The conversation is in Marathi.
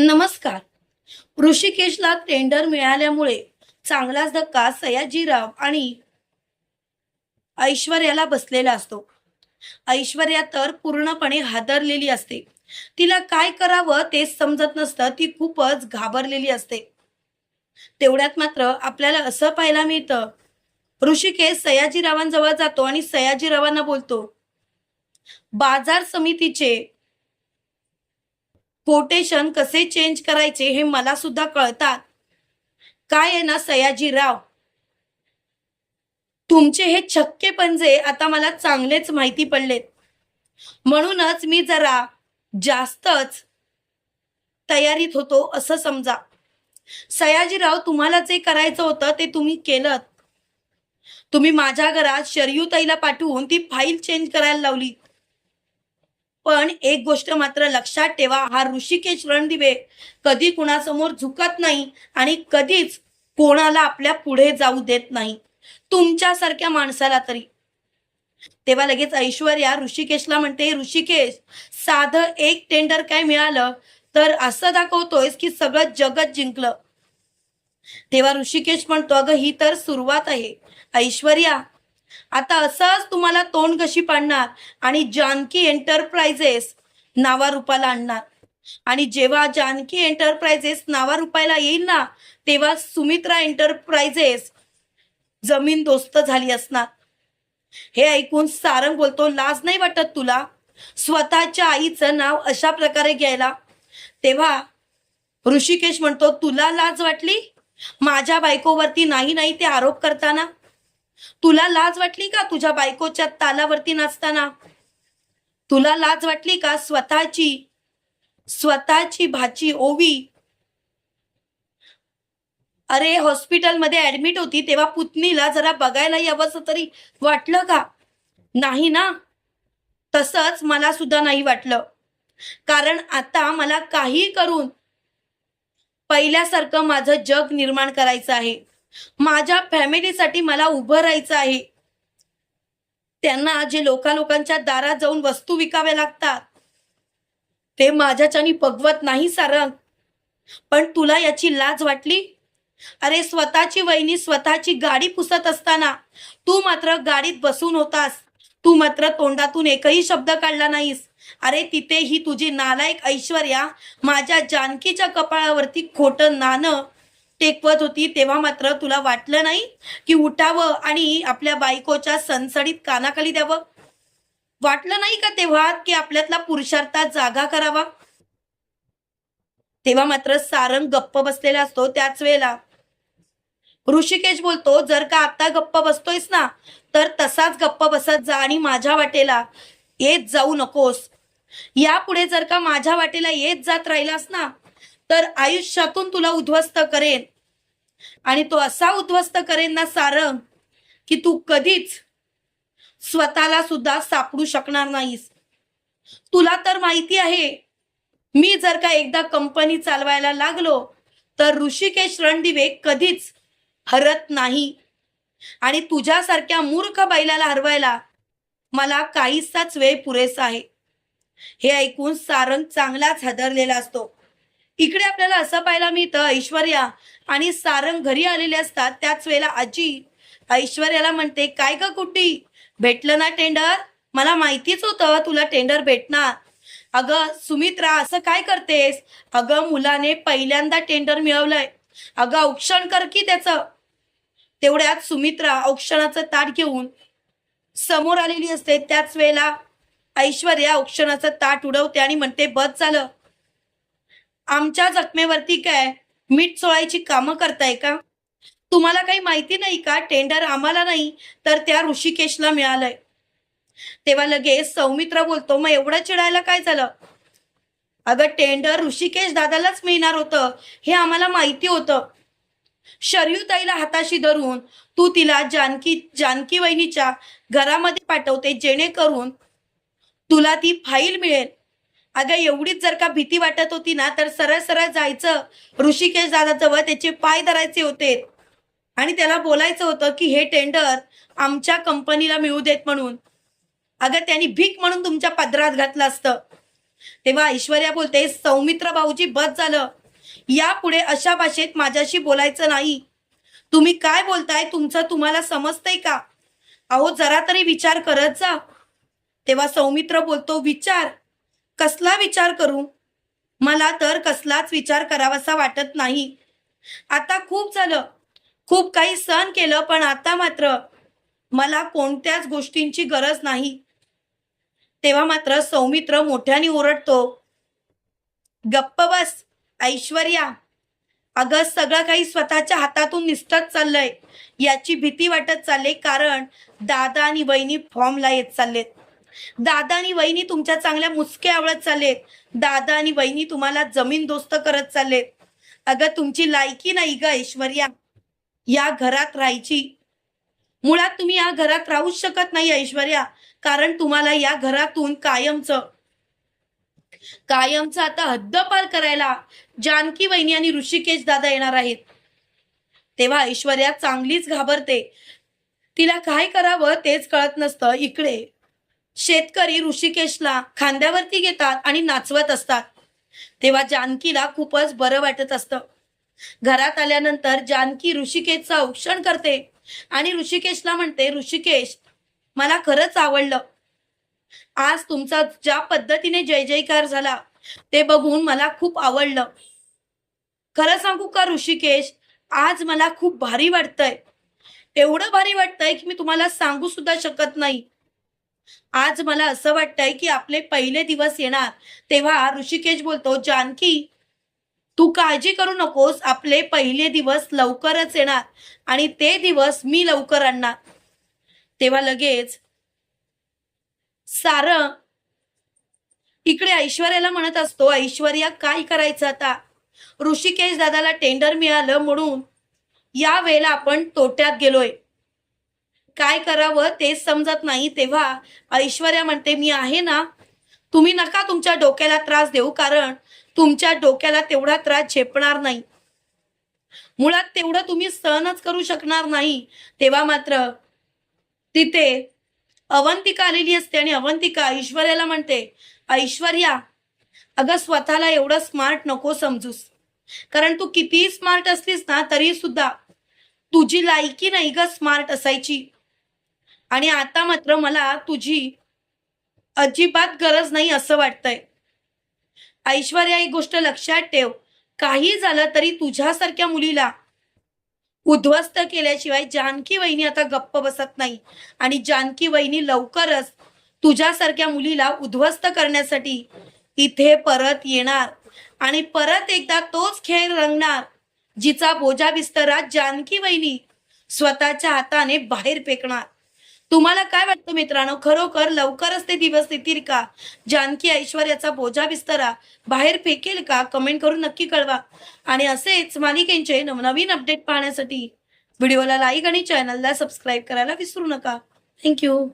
नमस्कार. ऋषिकेशला टेंडर मिळाल्यामुळे चांगलाच धक्का सयाजीराव आणि ऐश्वर्याला बसलेला असतो. ऐश्वर्या तर पूर्णपणे हादरलेली असते. तिला काय करावं तेच समजत नसतं ती खूपच घाबरलेली असते. तेवढ्यात मात्र आपल्याला असं पाहायला मिळतं ऋषिकेश सयाजीरावांजवळ जातो आणि सयाजीरावांना बोलतो बाजार समितीचे कोटेशन कसे चेंज करायचे हे मला सुद्धा कळतात. काय आहे ना सयाजीराव? तुमचे हे छक्के पंजे आता मला चांगलेच माहिती पडलेत. म्हणूनच मी जरा जास्तच तयारीत होतो असं समजा. सयाजीराव तुम्हाला जे करायचं होतं ते तुम्ही केलं तुम्ही माझ्या घरात शरयूताईला पाठवून ती फाईल चेंज करायला लावली. पण एक गोष्ट मात्र लक्षात ठेवा हा ऋषिकेश रणदिवे कधी कुणासमोर झुकत नाही आणि कधीच कोणाला आपल्या पुढे जाऊ देत नाही. तुमच्यासारख्या माणसाला तरी. तेव्हा लगेच ऐश्वर्या ऋषिकेशला म्हणते ऋषिकेश साधं एक टेंडर काय मिळालं? तर असं दाखवतोयस की सगळं जगत जिंकलं. तेव्हा ऋषिकेश म्हणतो अगं ही तर सुरुवात आहे. ऐश्वर्या आता असंच तुम्हाला तोंड कशी पाडणार? आणि जानकी एंटरप्राइजेस नावारूपाला आणणार. आणि जेव्हा जानकी एंटरप्राइजेस नावारूपाला येईल ना तेव्हा सुमित्रा एंटरप्राइजेस जमीन दोस्त झाली असणार. हे ऐकून सारंग बोलतो लाज नाही वाटत तुला? स्वतःच्या आईचं नाव अशा प्रकारे घ्यायला? तेव्हा ऋषिकेश म्हणतो तुला लाज वाटली? माझ्या बायकोवरती नाही नाही ते आरोप करताना? तुला लाज वाटली का तुझ्या बायकोच्या तालावरती नाचताना? तुला लाज वाटली का स्वतःची स्वतःची भाची ओवी? अरे हॉस्पिटलमध्ये ऍडमिट होती तेव्हा पुतणीला जरा बघायला यावंसं तरी वाटलं का? नाही ना? तसंच मला सुद्धा नाही वाटलं. कारण आता मला काही करून पहिल्यासारखं माझं जग निर्माण करायचं आहे. माझ्या फॅमिलीसाठी मला उभं राहायचं आहे. त्यांना जे लोकांच्या दारात जाऊन वस्तू विकाव्या लागतात ते माझ्याच्यानी पगवत नाही सारंग पण तुला याची लाज वाटली? अरे स्वतःची वहिनी स्वतःची गाडी पुसत असताना तू मात्र गाडीत बसून होतास. तू मात्र तोंडातून एकही शब्द काढला नाहीस. अरे तिथे ही तुझी नालायक ऐश्वर्या माझ्या जानकीच्या कपाळावरती खोटं नाणं टेकवत होती तेव्हा मात्र तुला वाटलं नाही की उठावं आणि आपल्या बायकोच्या सणसणीत कानाखाली द्यावं? वाटलं नाही का तेव्हा की आपल्यातला पुरुषार्थ जागा करावा? तेव्हा मात्र सारंग गप्प बसलेला असतो त्याच वेळेला. ऋषिकेश बोलतो जर का आता गप्प बसतोयस ना तर तसाच गप्प बसत जा आणि माझ्या वाटेला येत जाऊ नकोस. यापुढे जर का माझ्या वाटेला येत जात राहिलास ना तर आयुष्यातून तुला उद्ध्वस्त करेन. आणि तो असा उद्ध्वस्त करेन ना सारंग की तू कधीच स्वतःला सुद्धा सापडू शकणार नाहीस. तुला तर माहिती आहे मी जर का एकदा कंपनी चालवायला लागलो तर ऋषिकेश रणदिवे कधीच हरत नाही. आणि तुझ्यासारख्या मूर्ख बैलाला हरवायला मला काहीसाच वेळ पुरेसा आहे. हे ऐकून सारंग चांगलाच हादरलेला असतो. इकडे आपल्याला असं पाहायला मिळतं ऐश्वर्या आणि सारंग घरी आलेले असतात. त्याच वेळेला आजी ऐश्वर्याला म्हणते काय ग कुट्टी? भेटलं ना टेंडर मला माहितीच होतं तुला टेंडर भेटणार. अगं सुमित्रा असं काय करतेस? अगं मुलाने पहिल्यांदा टेंडर मिळवलंय. अगं औक्षण कर की त्याचं. तेवढ्यात सुमित्रा औक्षणाचं ताट घेऊन समोर आलेली असते. त्याच वेळेला ऐश्वर्या औक्षणाचं ताट उडवते आणि म्हणते बस झालं. आमच्या जखमेवरती काय? मीठ चोळायची कामं करताय का? तुम्हाला काही माहिती नाही का? टेंडर आम्हाला नाही तर त्या ऋषिकेशला मिळालंय. तेव्हा लगेच सौमित्र बोलतो मग एवढं चिडायला काय झालं? अगं टेंडर ऋषिकेश दादालाच मिळणार होतं हे आम्हाला माहिती होतं. शरयूताईला हाताशी धरून तू तिला जानकी जानकी वहिनीच्या घरामध्ये पाठवते जेणेकरून तुला ती फाईल मिळेल. अगं एवढीच जर का भीती वाटत होती ना तर सरळ सरळ जायचं. ऋषिकेश दादाजवळ त्याचे पाय धरायचे होते. आणि त्याला बोलायचं होतं की हे टेंडर आमच्या कंपनीला मिळू देत म्हणून. अगं त्यांनी भीक म्हणून तुमच्या पदरात घातलं असतं. तेव्हा ऐश्वर्या बोलते सौमित्र भाऊजी बस झालं. यापुढे अशा भाषेत माझ्याशी बोलायचं नाही. तुम्ही काय बोलताय? तुमचं तुम्हाला समजतंय का? अहो जरा तरी विचार करत जा. तेव्हा सौमित्र बोलतो विचार कसला विचार करू? मला तर कसलाच विचार करावासा वाटत नाही. आता खूप झालं. खूप काही सहन केलं पण आता मात्र मला कोणत्याच गोष्टींची गरज नाही. तेव्हा मात्र सौमित्र मोठ्याने ओरडतो गप्प बस ऐश्वर्या. अगं सगळं काही स्वतःच्या हातातून निसटत चाललंय. याची भीती वाटत चालले कारण दादा आणि वहिनी फॉर्मला येत चाललेत. दादा आणि वहिनी तुमच्या चांगल्या मुसके आवडत चाललेत. दादा आणि वहिनी तुम्हाला जमीन दोस्त करत चाललेत. अगं तुमची लायकी नाही ग ऐश्वर्या. या घरात राहायची. मुळात तुम्ही या घरात राहूच शकत नाही ऐश्वर्या. कारण तुम्हाला या घरातून कायमचं कायमचं आता हद्दपार करायला जानकी वहिनी आणि ऋषिकेश दादा येणार आहेत. तेव्हा ऐश्वर्या चांगलीच घाबरते. तिला काय करावं तेच कळत नसतं. इकडे शेतकरी ऋषिकेशला खांद्यावरती घेतात आणि नाचवत असतात. तेव्हा जानकीला खूपच बरं वाटत असतं. घरात आल्यानंतर जानकी ऋषिकेशचं औक्षण करते आणि ऋषिकेशला म्हणते ऋषिकेश मला खरंच आवडलं. आज तुमचा ज्या पद्धतीने जय जयकार झाला ते बघून मला खूप आवडलं. खरं सांगू का ऋषिकेश आज मला खूप भारी वाटतंय. एवढं भारी वाटतंय की मी तुम्हाला सांगू सुद्धा शकत नाही. आज मला असं वाटतंय की आपले पहिले दिवस येणार तेव्हा ऋषिकेश बोलतो जानकी तू काळजी करू नकोस आपले पहिले दिवस लवकरच येणार आणि ते दिवस मी लवकर आणणार. तेव्हा लगेच सार इकडे ऐश्वर्याला म्हणत असतो ऐश्वर्या काय करायचं आता? ऋषिकेश दादाला टेंडर मिळालं म्हणून या वेळेला आपण तोट्यात गेलोय. काय करावं तेच समजत नाही. तेव्हा ऐश्वर्या म्हणते मी आहे ना तुम्ही नका तुमच्या डोक्याला त्रास देऊ कारण तुमच्या डोक्याला तेवढा त्रास झेपणार नाही. मुळात तेवढं तुम्ही सहनच करू शकणार नाही. तेव्हा मात्र तिथे अवंतिका आलेली असते आणि अवंतिका ऐश्वर्याला म्हणते ऐश्वर्या अगं स्वतःला एवढं स्मार्ट नको समजूस. कारण तू कितीही स्मार्ट असलीस ना तरी सुद्धा तुझी लायकी नाही ग स्मार्ट असायची. आणि आता मात्र मला तुझी अजिबात गरज नाही असं वाटतंय. ऐश्वर्या एक गोष्ट लक्षात ठेव. काही झालं तरी तुझ्यासारख्या मुलीला उद्ध्वस्त केल्याशिवाय जानकी वहिनी आता गप्प बसत नाही. आणि जानकी वहिनी लवकरच तुझ्यासारख्या मुलीला उद्ध्वस्त करण्यासाठी इथे परत येणार. आणि परत एकदा तोच खेळ रंगणार जिचा बोजा बिस्तरा जानकी वहिनी स्वतःच्या हाताने बाहेर फेकणार. तुम्हाला काय वाटतं मित्रांनो? खरोखर लवकरच ते दिवस येतील का? जानकी ऐश्वर्याचा बोजा बिस्तरा बाहेर फेकेल का? कमेंट करून नक्की कळवा. आणि असेच मालिकेंचे नवनवीन अपडेट पाहण्यासाठी व्हिडिओला लाईक आणि चॅनलला सबस्क्राईब करायला विसरू नका. थँक्यू